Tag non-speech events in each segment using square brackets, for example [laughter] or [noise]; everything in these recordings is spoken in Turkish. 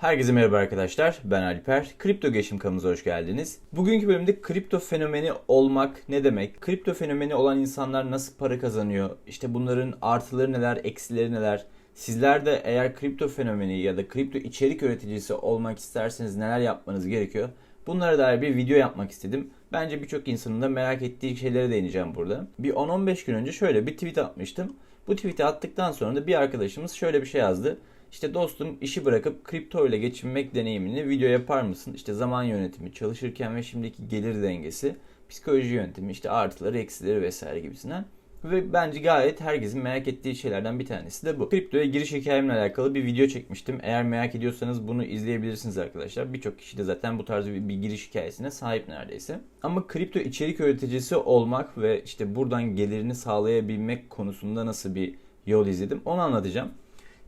Herkese merhaba arkadaşlar. Ben Alper. Kripto Geçim kanalımıza hoş geldiniz. Bugünkü bölümde kripto fenomeni olmak ne demek? Kripto fenomeni olan insanlar nasıl para kazanıyor? İşte bunların artıları neler, eksileri neler? Sizler de eğer kripto fenomeni ya da kripto içerik üreticisi olmak isterseniz neler yapmanız gerekiyor? Bunlara dair bir video yapmak istedim. Bence birçok insanın da merak ettiği şeylere değineceğim burada. Bir 10-15 gün önce şöyle bir tweet atmıştım. Bu tweet'i attıktan sonra da bir arkadaşımız şöyle bir şey yazdı. İşte dostum işi bırakıp kripto ile geçinmek deneyimini video yapar mısın? İşte zaman yönetimi, çalışırken ve şimdiki gelir dengesi, psikoloji yönetimi, işte artıları, eksileri vesaire gibisinden. Ve bence gayet herkesin merak ettiği şeylerden bir tanesi de bu. Kriptoya giriş hikayemle alakalı bir video çekmiştim. Eğer merak ediyorsanız bunu izleyebilirsiniz arkadaşlar. Birçok kişi de zaten bu tarz bir, bir giriş hikayesine sahip neredeyse. Ama kripto içerik üreticisi olmak ve işte buradan gelirini sağlayabilmek konusunda nasıl bir yol izledim onu anlatacağım.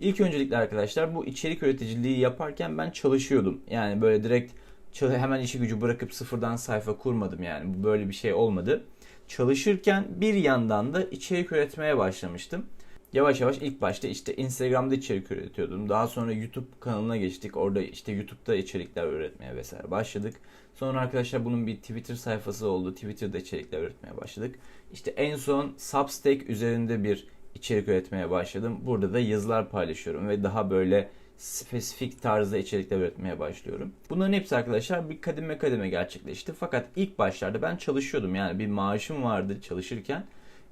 İlk öncelikle arkadaşlar bu içerik üreticiliği yaparken ben çalışıyordum. Yani böyle direkt hemen işi gücü bırakıp sıfırdan sayfa kurmadım yani. Böyle bir şey olmadı. Çalışırken bir yandan da içerik üretmeye başlamıştım. Yavaş yavaş ilk başta işte Instagram'da içerik üretiyordum. Daha sonra YouTube kanalına geçtik. Orada işte YouTube'da içerikler üretmeye vesaire başladık. Sonra arkadaşlar bunun bir Twitter sayfası oldu. Twitter'da içerikler üretmeye başladık. İşte en son Substack üzerinde bir içerik üretmeye başladım. Burada da yazılar paylaşıyorum ve daha böyle spesifik tarzda içerikler üretmeye başlıyorum. Bunların hepsi arkadaşlar bir kademe kademe gerçekleşti. Fakat ilk başlarda ben çalışıyordum. Yani bir maaşım vardı çalışırken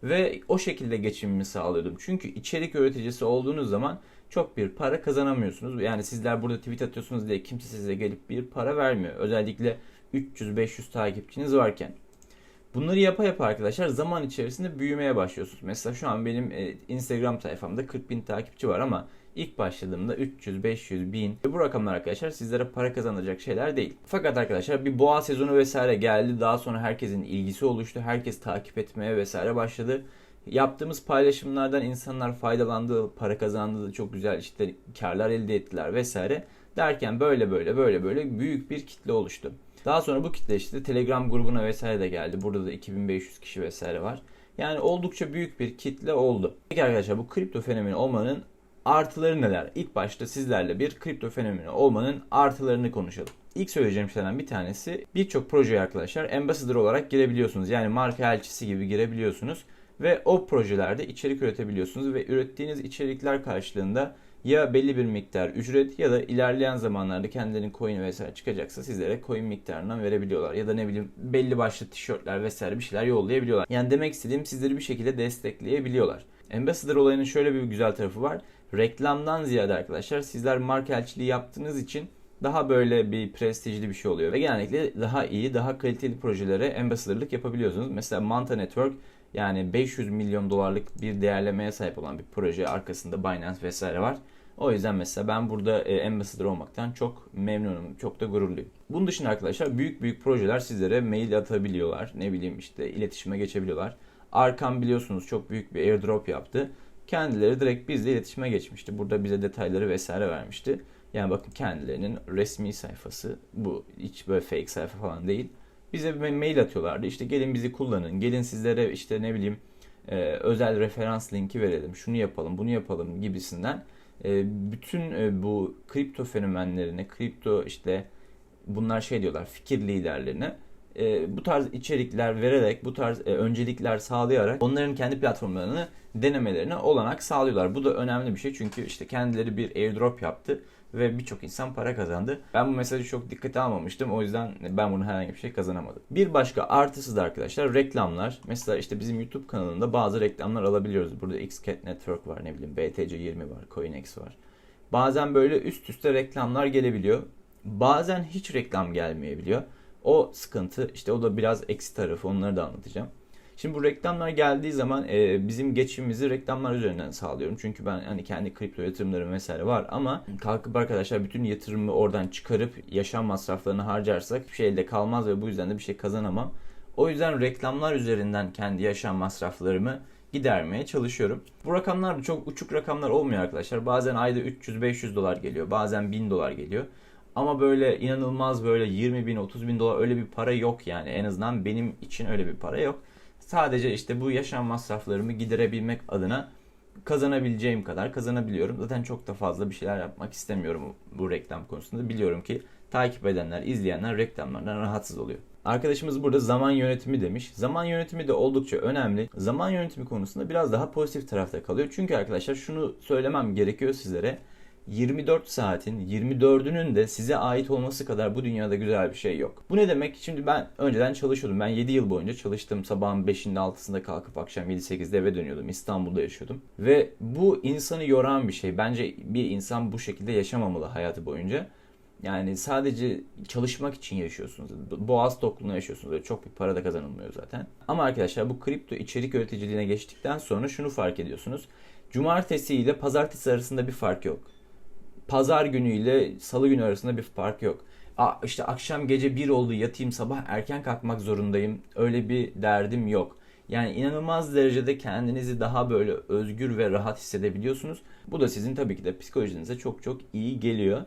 ve o şekilde geçimimi sağlıyordum. Çünkü içerik üreticisi olduğunuz zaman çok bir para kazanamıyorsunuz. Yani sizler burada tweet atıyorsunuz diye kimse size gelip bir para vermiyor. Özellikle 300-500 takipçiniz varken. Bunları yapa yapa arkadaşlar zaman içerisinde büyümeye başlıyorsunuz. Mesela şu an benim e, Instagram sayfamda 40 bin takipçi var ama ilk başladığımda 300, 500, 1000 ve bu rakamlar arkadaşlar sizlere para kazanacak şeyler değil. Fakat arkadaşlar bir boğa sezonu vesaire geldi. Daha sonra herkesin ilgisi oluştu. Herkes takip etmeye vesaire başladı. Yaptığımız paylaşımlardan insanlar faydalandı, para kazandı, çok güzel işte karlar elde ettiler vesaire. Derken böyle böyle böyle böyle büyük bir kitle oluştu. Daha sonra bu kitle işte Telegram grubuna vesaire de geldi. Burada da 2500 kişi vesaire var. Yani oldukça büyük bir kitle oldu. Peki arkadaşlar bu kripto fenomeni olmanın artıları neler? İlk başta sizlerle bir kripto fenomeni olmanın artılarını konuşalım. İlk söyleyeceğim şeylerden bir tanesi birçok projeye arkadaşlar ambassador olarak girebiliyorsunuz. Yani marka elçisi gibi girebiliyorsunuz. Ve o projelerde içerik üretebiliyorsunuz ve ürettiğiniz içerikler karşılığında ya belli bir miktar ücret ya da ilerleyen zamanlarda kendilerinin coin vesaire çıkacaksa sizlere coin miktarından verebiliyorlar. Ya da ne bileyim belli başlı tişörtler vesaire bir şeyler yollayabiliyorlar. Yani demek istediğim sizleri bir şekilde destekleyebiliyorlar. Ambassador olayının şöyle bir güzel tarafı var. Reklamdan ziyade arkadaşlar sizler marka elçiliği yaptığınız için daha böyle bir prestijli bir şey oluyor. Ve genellikle daha iyi, daha kaliteli projelere ambassadorlık yapabiliyorsunuz. Mesela Manta Network yani 500 milyon dolarlık bir değerlemeye sahip olan bir proje arkasında Binance vesaire var. O yüzden mesela ben burada e, ambassador olmaktan çok memnunum. Çok da gururluyum. Bunun dışında arkadaşlar büyük büyük projeler sizlere mail atabiliyorlar. Ne bileyim işte iletişime geçebiliyorlar. Arkam biliyorsunuz çok büyük bir airdrop yaptı. Kendileri direkt bizle iletişime geçmişti. Burada bize detayları vesaire vermişti. Yani bakın kendilerinin resmi sayfası. Bu hiç böyle fake sayfa falan değil bize mail atıyorlardı. İşte gelin bizi kullanın. Gelin sizlere işte ne bileyim e, özel referans linki verelim. Şunu yapalım, bunu yapalım gibisinden. E, bütün e, bu kripto fenomenlerine, kripto işte bunlar şey diyorlar fikir liderlerine bu tarz içerikler vererek, bu tarz öncelikler sağlayarak onların kendi platformlarını denemelerine olanak sağlıyorlar. Bu da önemli bir şey çünkü işte kendileri bir airdrop yaptı ve birçok insan para kazandı. Ben bu mesajı çok dikkate almamıştım. O yüzden ben bunu herhangi bir şey kazanamadım. Bir başka artısı da arkadaşlar reklamlar. Mesela işte bizim YouTube kanalında bazı reklamlar alabiliyoruz. Burada Xcat Network var ne bileyim BTC20 var, CoinX var. Bazen böyle üst üste reklamlar gelebiliyor. Bazen hiç reklam gelmeyebiliyor. O sıkıntı işte o da biraz eksi tarafı onları da anlatacağım. Şimdi bu reklamlar geldiği zaman e, bizim geçimimizi reklamlar üzerinden sağlıyorum. Çünkü ben hani kendi kripto yatırımlarım vesaire var ama kalkıp arkadaşlar bütün yatırımı oradan çıkarıp yaşam masraflarını harcarsak bir şey elde kalmaz ve bu yüzden de bir şey kazanamam. O yüzden reklamlar üzerinden kendi yaşam masraflarımı gidermeye çalışıyorum. Bu rakamlar da çok uçuk rakamlar olmuyor arkadaşlar. Bazen ayda 300-500 dolar geliyor. Bazen 1000 dolar geliyor. Ama böyle inanılmaz böyle 20 bin 30 bin dolar öyle bir para yok yani. En azından benim için öyle bir para yok. Sadece işte bu yaşam masraflarımı giderebilmek adına kazanabileceğim kadar kazanabiliyorum. Zaten çok da fazla bir şeyler yapmak istemiyorum bu reklam konusunda. Biliyorum ki takip edenler, izleyenler reklamlardan rahatsız oluyor. Arkadaşımız burada zaman yönetimi demiş. Zaman yönetimi de oldukça önemli. Zaman yönetimi konusunda biraz daha pozitif tarafta kalıyor. Çünkü arkadaşlar şunu söylemem gerekiyor sizlere. 24 saatin 24'ünün de size ait olması kadar bu dünyada güzel bir şey yok. Bu ne demek? Şimdi ben önceden çalışıyordum. Ben 7 yıl boyunca çalıştım. Sabahın 5'inde 6'sında kalkıp akşam 7-8'de eve dönüyordum. İstanbul'da yaşıyordum. Ve bu insanı yoran bir şey. Bence bir insan bu şekilde yaşamamalı hayatı boyunca. Yani sadece çalışmak için yaşıyorsunuz. Boğaz tokluğuna yaşıyorsunuz. Öyle çok bir para da kazanılmıyor zaten. Ama arkadaşlar bu kripto içerik üreticiliğine geçtikten sonra şunu fark ediyorsunuz. Cumartesi ile pazartesi arasında bir fark yok. Pazar günü ile salı günü arasında bir fark yok. Aa, işte akşam gece bir oldu yatayım sabah erken kalkmak zorundayım. Öyle bir derdim yok. Yani inanılmaz derecede kendinizi daha böyle özgür ve rahat hissedebiliyorsunuz. Bu da sizin tabii ki de psikolojinize çok çok iyi geliyor.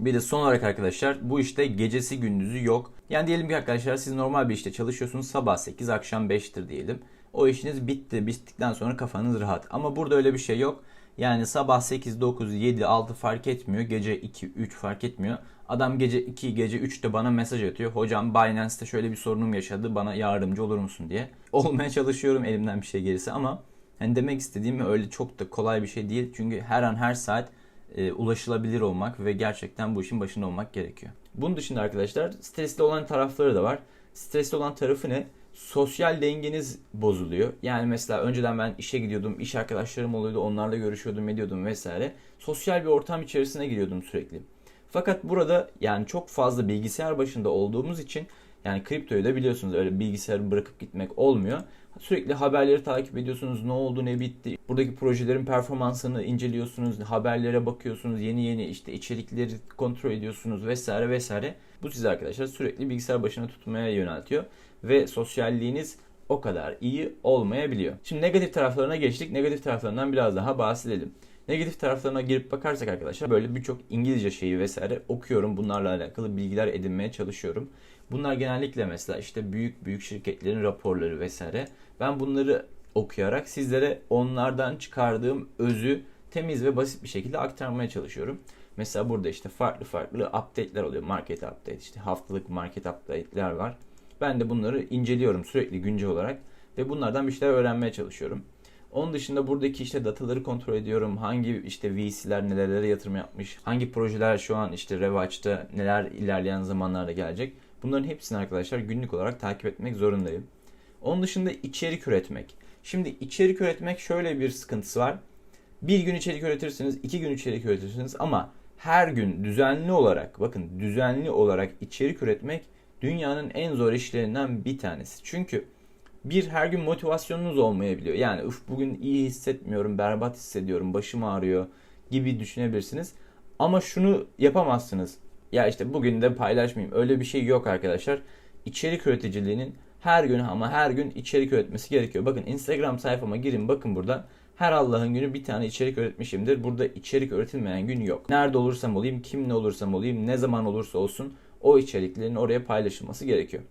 Bir de son olarak arkadaşlar bu işte gecesi gündüzü yok. Yani diyelim ki arkadaşlar siz normal bir işte çalışıyorsunuz sabah 8 akşam 5'tir diyelim. O işiniz bitti. Bittikten sonra kafanız rahat. Ama burada öyle bir şey yok. Yani sabah 8, 9, 7, 6 fark etmiyor. Gece 2, 3 fark etmiyor. Adam gece 2, gece 3'te bana mesaj atıyor. Hocam Binance'te şöyle bir sorunum yaşadı. Bana yardımcı olur musun diye. [laughs] Olmaya çalışıyorum elimden bir şey gelirse ama hani demek istediğim öyle çok da kolay bir şey değil. Çünkü her an her saat e, ulaşılabilir olmak ve gerçekten bu işin başında olmak gerekiyor. Bunun dışında arkadaşlar stresli olan tarafları da var. Stresli olan tarafı ne? Sosyal dengeniz bozuluyor. Yani mesela önceden ben işe gidiyordum, iş arkadaşlarım oluyordu, onlarla görüşüyordum, ediyordum vesaire. Sosyal bir ortam içerisine giriyordum sürekli. Fakat burada yani çok fazla bilgisayar başında olduğumuz için yani kriptoyu da biliyorsunuz öyle bilgisayarı bırakıp gitmek olmuyor. Sürekli haberleri takip ediyorsunuz. Ne oldu, ne bitti. Buradaki projelerin performansını inceliyorsunuz. Haberlere bakıyorsunuz. Yeni yeni işte içerikleri kontrol ediyorsunuz vesaire vesaire. Bu sizi arkadaşlar sürekli bilgisayar başına tutmaya yöneltiyor. Ve sosyalliğiniz o kadar iyi olmayabiliyor. Şimdi negatif taraflarına geçtik. Negatif taraflarından biraz daha bahsedelim. Negatif taraflarına girip bakarsak arkadaşlar böyle birçok İngilizce şeyi vesaire okuyorum. Bunlarla alakalı bilgiler edinmeye çalışıyorum. Bunlar genellikle mesela işte büyük büyük şirketlerin raporları vesaire. Ben bunları okuyarak sizlere onlardan çıkardığım özü temiz ve basit bir şekilde aktarmaya çalışıyorum. Mesela burada işte farklı farklı update'ler oluyor. Market update, işte haftalık market update'ler var. Ben de bunları inceliyorum sürekli güncel olarak ve bunlardan bir şeyler öğrenmeye çalışıyorum. Onun dışında buradaki işte dataları kontrol ediyorum. Hangi işte VC'ler nelere yatırım yapmış, hangi projeler şu an işte revaçta, neler ilerleyen zamanlarda gelecek. Bunların hepsini arkadaşlar günlük olarak takip etmek zorundayım. Onun dışında içerik üretmek. Şimdi içerik üretmek şöyle bir sıkıntısı var. Bir gün içerik üretirsiniz, iki gün içerik üretirsiniz ama her gün düzenli olarak, bakın düzenli olarak içerik üretmek dünyanın en zor işlerinden bir tanesi. Çünkü bir her gün motivasyonunuz olmayabiliyor. Yani uf bugün iyi hissetmiyorum, berbat hissediyorum, başım ağrıyor gibi düşünebilirsiniz. Ama şunu yapamazsınız. Ya işte bugün de paylaşmayayım. Öyle bir şey yok arkadaşlar. İçerik üreticiliğinin her gün ama her gün içerik üretmesi gerekiyor. Bakın Instagram sayfama girin bakın burada. Her Allah'ın günü bir tane içerik üretmişimdir. Burada içerik üretilmeyen gün yok. Nerede olursam olayım, kimle olursam olayım, ne zaman olursa olsun o içeriklerin oraya paylaşılması gerekiyor.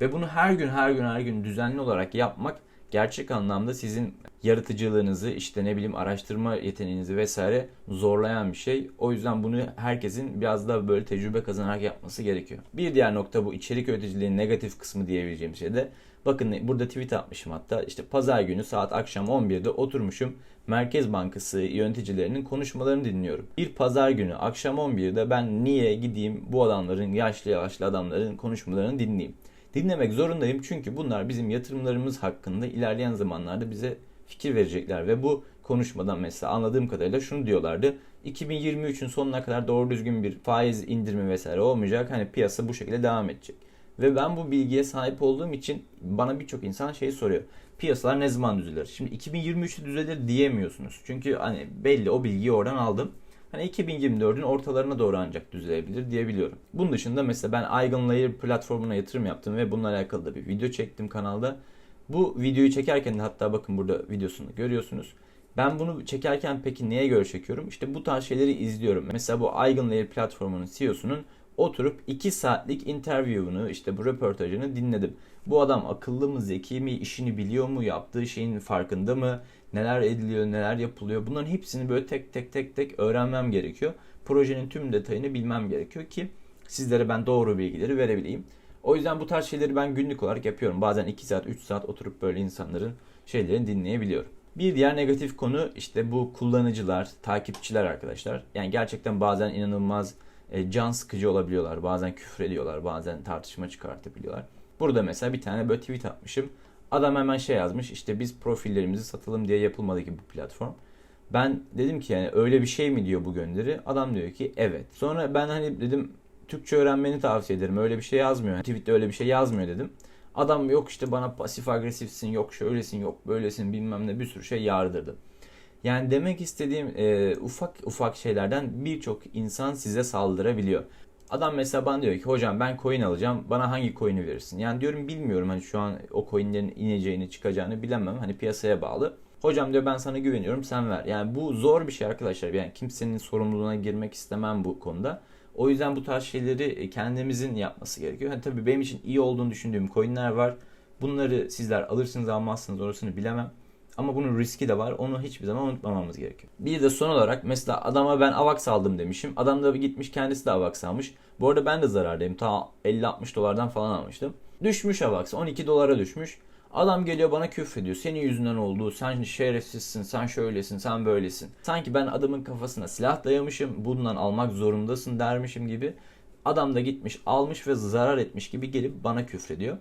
Ve bunu her gün her gün her gün düzenli olarak yapmak gerçek anlamda sizin yaratıcılığınızı işte ne bileyim araştırma yeteneğinizi vesaire zorlayan bir şey. O yüzden bunu herkesin biraz daha böyle tecrübe kazanarak yapması gerekiyor. Bir diğer nokta bu içerik üreticiliğinin negatif kısmı diyebileceğim şey de bakın burada tweet atmışım hatta işte pazar günü saat akşam 11'de oturmuşum Merkez Bankası yöneticilerinin konuşmalarını dinliyorum. Bir pazar günü akşam 11'de ben niye gideyim bu adamların yaşlı yaşlı adamların konuşmalarını dinleyeyim. Dinlemek zorundayım çünkü bunlar bizim yatırımlarımız hakkında ilerleyen zamanlarda bize fikir verecekler ve bu konuşmadan mesela anladığım kadarıyla şunu diyorlardı. 2023'ün sonuna kadar doğru düzgün bir faiz indirimi vesaire olmayacak. Hani piyasa bu şekilde devam edecek. Ve ben bu bilgiye sahip olduğum için bana birçok insan şey soruyor. Piyasalar ne zaman düzelir? Şimdi 2023'te düzelir diyemiyorsunuz. Çünkü hani belli o bilgiyi oradan aldım. Hani 2024'ün ortalarına doğru ancak düzelebilir diyebiliyorum. Bunun dışında mesela ben Eigenlayer platformuna yatırım yaptım ve bununla alakalı da bir video çektim kanalda. Bu videoyu çekerken de hatta bakın burada videosunu görüyorsunuz. Ben bunu çekerken peki neye göre çekiyorum? İşte bu tarz şeyleri izliyorum. Mesela bu Eigenlayer platformunun CEO'sunun oturup 2 saatlik interview'unu işte bu röportajını dinledim. Bu adam akıllı mı, zeki mi, işini biliyor mu, yaptığı şeyin farkında mı, neler ediliyor, neler yapılıyor. Bunların hepsini böyle tek tek tek tek öğrenmem gerekiyor. Projenin tüm detayını bilmem gerekiyor ki sizlere ben doğru bilgileri verebileyim. O yüzden bu tarz şeyleri ben günlük olarak yapıyorum. Bazen 2 saat, 3 saat oturup böyle insanların şeylerini dinleyebiliyorum. Bir diğer negatif konu işte bu kullanıcılar, takipçiler arkadaşlar. Yani gerçekten bazen inanılmaz e, can sıkıcı olabiliyorlar. Bazen küfür ediyorlar, bazen tartışma çıkartabiliyorlar. Burada mesela bir tane böyle tweet atmışım. Adam hemen şey yazmış işte biz profillerimizi satalım diye yapılmadı ki bu platform. Ben dedim ki yani öyle bir şey mi diyor bu gönderi. Adam diyor ki evet. Sonra ben hani dedim Türkçe öğrenmeni tavsiye ederim. Öyle bir şey yazmıyor. Tweet'te öyle bir şey yazmıyor dedim. Adam yok işte bana pasif agresifsin, yok şöylesin, yok böylesin bilmem ne bir sürü şey yardırdı. Yani demek istediğim e, ufak ufak şeylerden birçok insan size saldırabiliyor. Adam mesela bana diyor ki hocam ben coin alacağım bana hangi coin'i verirsin? Yani diyorum bilmiyorum hani şu an o coin'lerin ineceğini çıkacağını bilemem hani piyasaya bağlı. Hocam diyor ben sana güveniyorum sen ver. Yani bu zor bir şey arkadaşlar. Yani kimsenin sorumluluğuna girmek istemem bu konuda. O yüzden bu tarz şeyleri e, kendimizin yapması gerekiyor. Hani tabii benim için iyi olduğunu düşündüğüm coinler var. Bunları sizler alırsınız almazsınız orasını bilemem. Ama bunun riski de var. Onu hiçbir zaman unutmamamız gerekiyor. Bir de son olarak mesela adama ben AVAX aldım demişim. Adam da gitmiş kendisi de AVAX almış. Bu arada ben de zarardayım. Ta 50-60 dolardan falan almıştım. Düşmüş AVAX 12 dolara düşmüş. Adam geliyor bana küfrediyor. Senin yüzünden oldu. Sen şerefsizsin. Sen şöylesin. Sen böylesin. Sanki ben adamın kafasına silah dayamışım. Bundan almak zorundasın dermişim gibi. Adam da gitmiş almış ve zarar etmiş gibi gelip bana küfrediyor.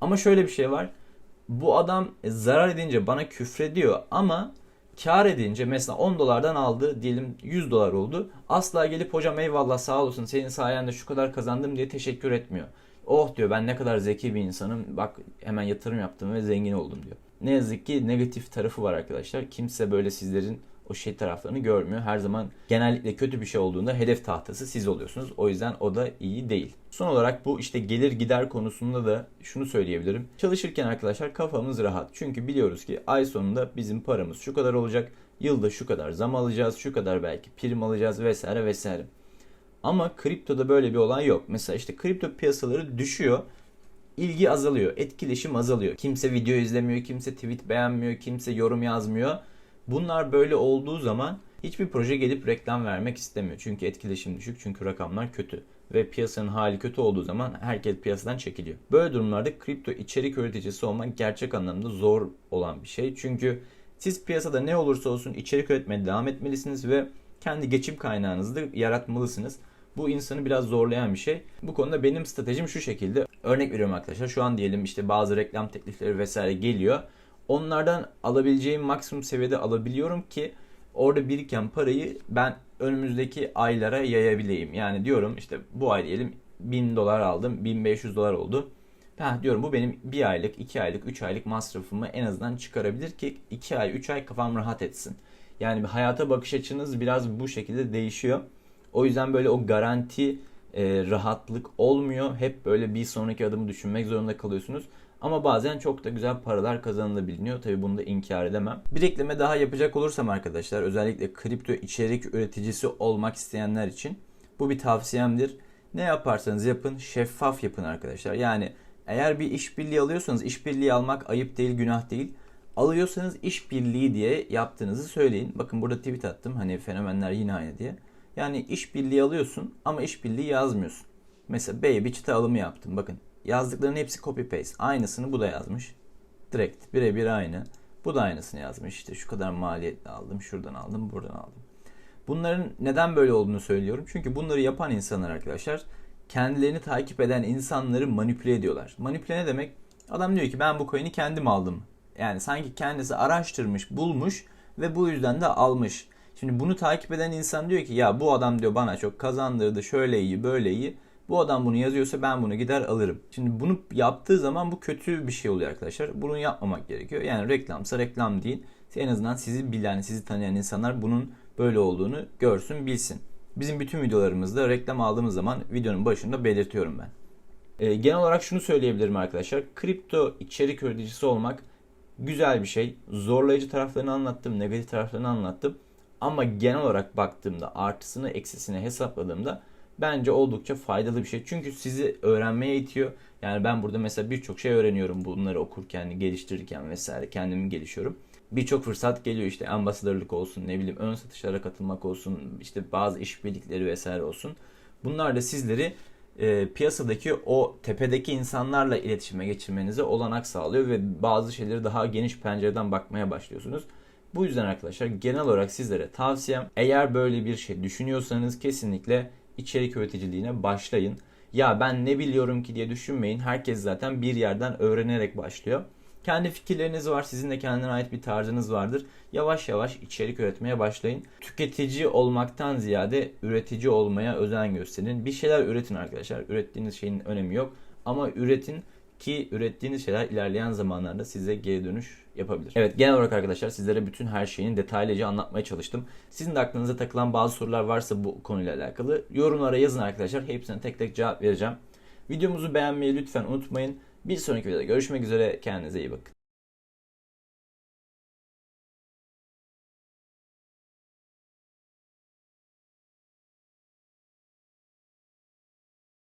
Ama şöyle bir şey var. Bu adam zarar edince bana küfrediyor ama kar edince mesela 10 dolardan aldı diyelim 100 dolar oldu. Asla gelip hocam eyvallah sağ olasın senin sayende şu kadar kazandım diye teşekkür etmiyor. Oh diyor ben ne kadar zeki bir insanım. Bak hemen yatırım yaptım ve zengin oldum diyor. Ne yazık ki negatif tarafı var arkadaşlar. Kimse böyle sizlerin o şey taraflarını görmüyor. Her zaman genellikle kötü bir şey olduğunda hedef tahtası siz oluyorsunuz. O yüzden o da iyi değil. Son olarak bu işte gelir gider konusunda da şunu söyleyebilirim. Çalışırken arkadaşlar kafamız rahat. Çünkü biliyoruz ki ay sonunda bizim paramız şu kadar olacak. Yılda şu kadar zam alacağız, şu kadar belki prim alacağız vesaire vesaire. Ama kriptoda böyle bir olay yok. Mesela işte kripto piyasaları düşüyor. ilgi azalıyor, etkileşim azalıyor. Kimse video izlemiyor, kimse tweet beğenmiyor, kimse yorum yazmıyor. Bunlar böyle olduğu zaman hiçbir proje gelip reklam vermek istemiyor. Çünkü etkileşim düşük, çünkü rakamlar kötü. Ve piyasanın hali kötü olduğu zaman herkes piyasadan çekiliyor. Böyle durumlarda kripto içerik üreticisi olmak gerçek anlamda zor olan bir şey. Çünkü siz piyasada ne olursa olsun içerik üretmeye devam etmelisiniz ve kendi geçim kaynağınızı da yaratmalısınız. Bu insanı biraz zorlayan bir şey. Bu konuda benim stratejim şu şekilde. Örnek veriyorum arkadaşlar. Şu an diyelim işte bazı reklam teklifleri vesaire geliyor. Onlardan alabileceğim maksimum seviyede alabiliyorum ki orada biriken parayı ben önümüzdeki aylara yayabileyim. Yani diyorum işte bu ay diyelim 1000 dolar aldım 1500 dolar oldu. Ha diyorum bu benim bir aylık, iki aylık, üç aylık masrafımı en azından çıkarabilir ki iki ay, üç ay kafam rahat etsin. Yani hayata bakış açınız biraz bu şekilde değişiyor. O yüzden böyle o garanti e, rahatlık olmuyor. Hep böyle bir sonraki adımı düşünmek zorunda kalıyorsunuz. Ama bazen çok da güzel paralar kazanılabiliyor. Tabii bunu da inkar edemem. Bir ekleme daha yapacak olursam arkadaşlar özellikle kripto içerik üreticisi olmak isteyenler için bu bir tavsiyemdir. Ne yaparsanız yapın şeffaf yapın arkadaşlar. Yani eğer bir işbirliği alıyorsanız işbirliği almak ayıp değil günah değil. Alıyorsanız işbirliği diye yaptığınızı söyleyin. Bakın burada tweet attım hani fenomenler yine aynı diye. Yani işbirliği alıyorsun ama işbirliği yazmıyorsun. Mesela B'ye bir çıta alımı yaptım. Bakın yazdıklarının hepsi copy paste. Aynısını bu da yazmış. Direkt birebir aynı. Bu da aynısını yazmış. İşte şu kadar maliyetle aldım, şuradan aldım, buradan aldım. Bunların neden böyle olduğunu söylüyorum. Çünkü bunları yapan insanlar arkadaşlar kendilerini takip eden insanları manipüle ediyorlar. Manipüle ne demek? Adam diyor ki ben bu coin'i kendim aldım. Yani sanki kendisi araştırmış, bulmuş ve bu yüzden de almış. Şimdi bunu takip eden insan diyor ki ya bu adam diyor bana çok kazandırdı şöyle iyi böyle iyi. Bu adam bunu yazıyorsa ben bunu gider alırım. Şimdi bunu yaptığı zaman bu kötü bir şey oluyor arkadaşlar. Bunu yapmamak gerekiyor. Yani reklamsa reklam değil. En azından sizi bilen, sizi tanıyan insanlar bunun böyle olduğunu görsün, bilsin. Bizim bütün videolarımızda reklam aldığımız zaman videonun başında belirtiyorum ben. E, genel olarak şunu söyleyebilirim arkadaşlar. Kripto içerik üreticisi olmak güzel bir şey. Zorlayıcı taraflarını anlattım, negatif taraflarını anlattım. Ama genel olarak baktığımda artısını eksisini hesapladığımda bence oldukça faydalı bir şey. Çünkü sizi öğrenmeye itiyor. Yani ben burada mesela birçok şey öğreniyorum bunları okurken, geliştirirken vesaire kendimi gelişiyorum. birçok fırsat geliyor işte ambasadörlük olsun ne bileyim ön satışlara katılmak olsun işte bazı işbirlikleri vesaire olsun. Bunlar da sizleri e, piyasadaki o tepedeki insanlarla iletişime geçirmenize olanak sağlıyor ve bazı şeyleri daha geniş pencereden bakmaya başlıyorsunuz. Bu yüzden arkadaşlar genel olarak sizlere tavsiyem eğer böyle bir şey düşünüyorsanız kesinlikle içerik üreticiliğine başlayın. Ya ben ne biliyorum ki diye düşünmeyin. Herkes zaten bir yerden öğrenerek başlıyor. Kendi fikirleriniz var, sizin de kendine ait bir tarzınız vardır. Yavaş yavaş içerik üretmeye başlayın. Tüketici olmaktan ziyade üretici olmaya özen gösterin. Bir şeyler üretin arkadaşlar. Ürettiğiniz şeyin önemi yok. Ama üretin ki ürettiğiniz şeyler ilerleyen zamanlarda size geri dönüş yapabilir. Evet genel olarak arkadaşlar sizlere bütün her şeyin detaylıca anlatmaya çalıştım. Sizin de aklınıza takılan bazı sorular varsa bu konuyla alakalı yorumlara yazın arkadaşlar. Hepsine tek tek cevap vereceğim. Videomuzu beğenmeyi lütfen unutmayın. Bir sonraki videoda görüşmek üzere. Kendinize iyi bakın.